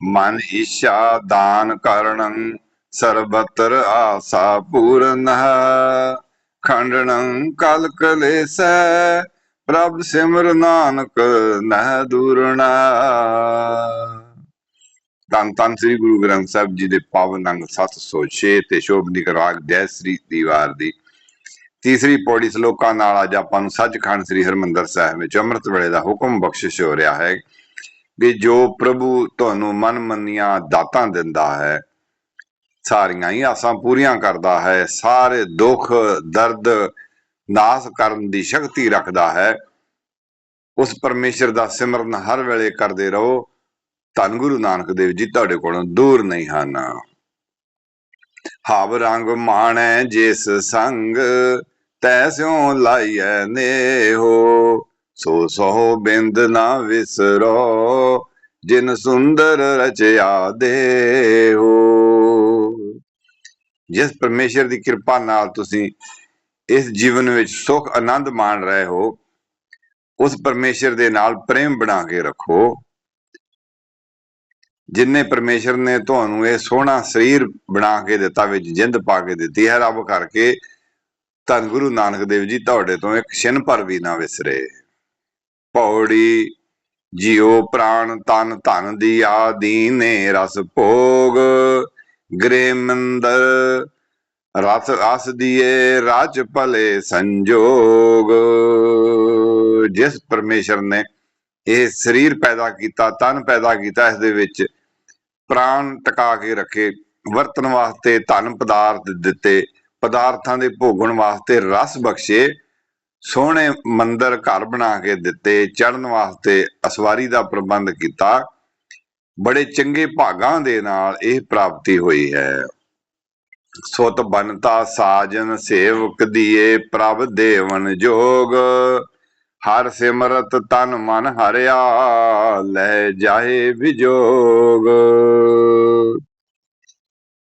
ਮਨ ਈਸ਼ਾ ਦਾਨ ਕਰਣੰ ਸਰਬਤਰ ਆਸਾ ਪੂਰਨ ਖੰਡਨੰ ਕਲ ਕਲੇਸੈ ਪ੍ਰਭ ਸਿਮਰ ਨਾਨਕ ਨਹਿ ਦੂਰਣਾ ਧੰਨ ਧੰਨ ਸ੍ਰੀ ਗੁਰੂ ਗ੍ਰੰਥ ਸਾਹਿਬ ਜੀ ਦੇ ਪਾਵਨ ਅੰਗ 706 ਤੇ ਸ਼ੋਭਨੀ ਰਾਗ ਜੈ ਸ੍ਰੀ ਦੀਵਾਰ ਦੀ। ਤੀਸਰੀ ਪੌੜੀ ਸ਼ਲੋਕਾਂ ਨਾਲ ਅੱਜ ਆਪਾਂ ਨੂੰ ਸੱਚਖੰਡ ਸ੍ਰੀ ਹਰਮੰਦਰ ਸਾਹਿਬ ਵਿੱਚ ਅੰਮ੍ਰਿਤ ਵੇਲੇ ਦਾ ਹੁਕਮ ਬਖਸ਼ਿਸ਼ ਹੋ ਰਿਹਾ ਹੈ। ਵੀ ਜੋ ਪ੍ਰਭੂ ਤੁਹਾਨੂੰ ਮਨ ਮੰਨੀਆਂ ਦਾਤਾਂ ਦਿੰਦਾ ਹੈ, ਸਾਰੀਆਂ ਹੀ ਆਸਾਂ ਪੂਰੀਆਂ ਕਰਦਾ ਹੈ, ਸਾਰੇ ਦੁੱਖ, ਦਰਦ ਨਾਸ ਕਰਨ ਦੀ ਸ਼ਕਤੀ ਰੱਖਦਾ ਹੈ, ਉਸ ਪਰਮੇਸ਼ਰ ਦਾ ਸਿਮਰਨ ਹਰ ਵੇਲੇ ਕਰਦੇ ਰਹੋ। ਧੰਨ ਗੁਰੂ ਨਾਨਕ ਦੇਵ ਜੀ, ਤੁਹਾਡੇ ਕੋਲੋਂ ਦੂਰ ਨਹੀਂ ਹਨ। ਹਾਵ ਰੰਗ ਮਾਣੈ ਜਿਸ ਸੰਗ, ਤੈ ਸਿਉ ਲਾਈਐ ਨੇਹੋ। ਸੋ ਸੋ ਬਿੰਦ ਨਾ ਵਿਸਰੋ, ਜਿਨ ਸੁੰਦਰ ਰਚਿਆ ਦੇਹੋ। ਜਿਸ ਪਰਮੇਸ਼ਰ ਦੀ ਕਿਰਪਾ ਨਾਲ ਤੁਸੀਂ ਇਸ ਜੀਵਨ ਵਿੱਚ ਸੁਖ, ਆਨੰਦ ਮਾਣ ਰਹੇ ਹੋ, ਉਸ ਪਰਮੇਸ਼ਰ ਦੇ ਨਾਲ ਪ੍ਰੇਮ ਬਣਾ ਕੇ ਰੱਖੋ। ਜਿਨੇ ਪਰਮੇਸ਼ਰ ਨੇ ਤੁਹਾਨੂੰ ਇਹ ਸੋਹਣਾ ਸਰੀਰ ਬਣਾ ਕੇ ਦਿੱਤਾ, ਵਿੱਚ ਜਿੰਦ ਪਾ ਕੇ ਦਿੱਤੀ ਹੈ, ਰੱਬ ਕਰਕੇ, ਧੰਨ ਗੁਰੂ ਨਾਨਕ ਦੇਵ ਜੀ, ਤੁਹਾਡੇ ਤੋਂ ਇੱਕ ਛਿਨ ਪਰ ਵੀ ਨਾ ਵਿਸਰੇ। ਪੌੜੀ, ਜਿਉ ਪ੍ਰਾਣ ਤਨ ਧਨ ਦੀ ਆਦੀਨੇ ਰਸ ਭੋਗ। ਗ੍ਰੇ ਮੰਦਰ, ਰਸ ਅਸ ਦੀਏ ਰਾਜ ਭਲੇ ਸੰਜੋਗ। ਜਿਸ ਪਰਮੇਸ਼ਰ ਨੇ ਇਹ ਸਰੀਰ ਪੈਦਾ ਕੀਤਾ, ਤਨ ਪੈਦਾ ਕੀਤਾ, ਇਸ ਦੇ ਵਿੱਚ ਪ੍ਰਾਣ ਟਿਕਾ ਕੇ ਰੱਖੇ ਵਰਤਨ ਵਾਸਤੇ ਧਨ ਪਦਾਰਥ ਦਿੱਤੇ, ਪਦਾਰਥਾਂ ਦੇ ਭੋਗਣ ਵਾਸਤੇ ਰਸ ਬਖਸ਼ੇ ਸੋਹਣੇ ਮੰਦਰ ਘਰ ਬਣਾ ਕੇ ਦਿੱਤੇ ਚੜਨ ਵਾਸਤੇ ਅਸਵਾਰੀ ਦਾ ਪ੍ਰਬੰਧ ਕੀਤਾ। ਬੜੇ ਚੰਗੇ ਭਾਗਾਂ ਦੇ ਨਾਲ ਇਹ ਪ੍ਰਾਪਤੀ ਹੋਈ ਹੈ। ਸੁਤ ਬਨਤਾ ਸਾਜਨ ਸੇਵਕ ਦੀਏ ਪ੍ਰਭ ਦੇਵਨ ਜੋਗ, ਹਰ ਸਿਮਰਤ ਤਨ ਮਨ ਹਰਿਆ, ਲੈ ਜਾਏ ਵਿਜੋਗ।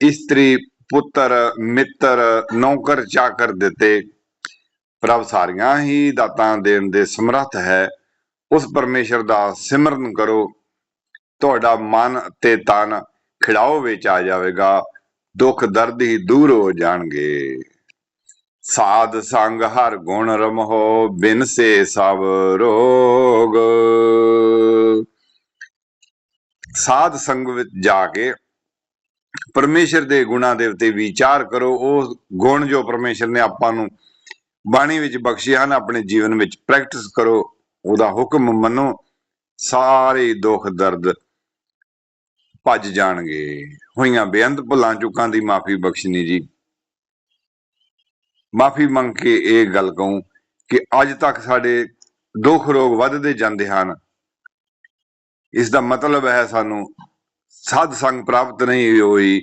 ਇਸਤਰੀ ਪੁੱਤਰ ਮਿੱਤਰ ਨੌਕਰ ਚਾਕਰ ਦਿੱਤੇ ਪ੍ਰਭ ਸਾਰੀਆਂ ਹੀ ਦਾਤਾਂ ਦੇਣ ਦੇ ਸਮਰੱਥ ਹੈ। ਉਸ ਪਰਮੇਸ਼ਰ ਦਾ ਸਿਮਰਨ ਕਰੋ। ਤੁਹਾਡਾ ਮਨ ਤੇ ਤਨ ਖਿੜਾਓ ਵਿੱਚ ਆ ਜਾਵੇਗਾ। ਦੁੱਖ ਦਰਦ ਹੀ ਦੂਰ ਹੋ ਜਾਣਗੇ। ਸਾਧ ਸੰਗ ਹਰ ਗੁਣ ਰਮਹੋ, ਬਿਨ ਸੇ ਸਭ ਰੋਗ। ਸਾਧ ਸੰਗ ਵਿੱਚ ਜਾ ਕੇ ਪਰਮੇਸ਼ਰ ਦੇ ਗੁਣਾਂ ਦੇ ਉੱਤੇ ਵਿਚਾਰ ਕਰੋ। ਉਹ ਗੁਣ ਜੋ ਪਰਮੇਸ਼ਰ ਨੇ ਆਪਾਂ ਨੂੰ ਬਾਣੀ ਵਿੱਚ ਬਖਸ਼ੇ ਹਨ, ਆਪਣੇ ਜੀਵਨ ਵਿੱਚ ਪ੍ਰੈਕਟਿਸ ਕਰੋ, ਉਹਦਾ ਹੁਕਮ ਮੰਨੋ, ਸਾਰੇ ਦੁੱਖ ਦਰਦ ਭੱਜ ਜਾਣਗੇ। ਹੋਈਆਂ ਬੇਅੰਤ ਭੁੱਲਾਂ ਚੁੱਕਾਂ ਦੀ ਮਾਫੀ ਬਖਸ਼ਣੀ ਜੀ। ਮਾਫੀ ਮੰਗ ਕੇ ਇਹ ਗੱਲ ਕਹੂੰ ਕਿ ਅੱਜ ਤੱਕ ਸਾਡੇ ਦੁੱਖ ਰੋਗ ਵੱਧਦੇ ਜਾਂਦੇ ਹਨ। ਇਸ ਦਾ ਮਤਲਬ ਹੈ ਸਾਨੂੰ ਸਾਧ ਸੰਗ ਪ੍ਰਾਪਤ ਨਹੀਂ ਹੋਈ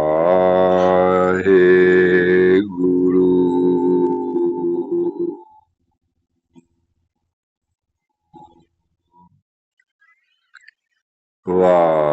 Wow.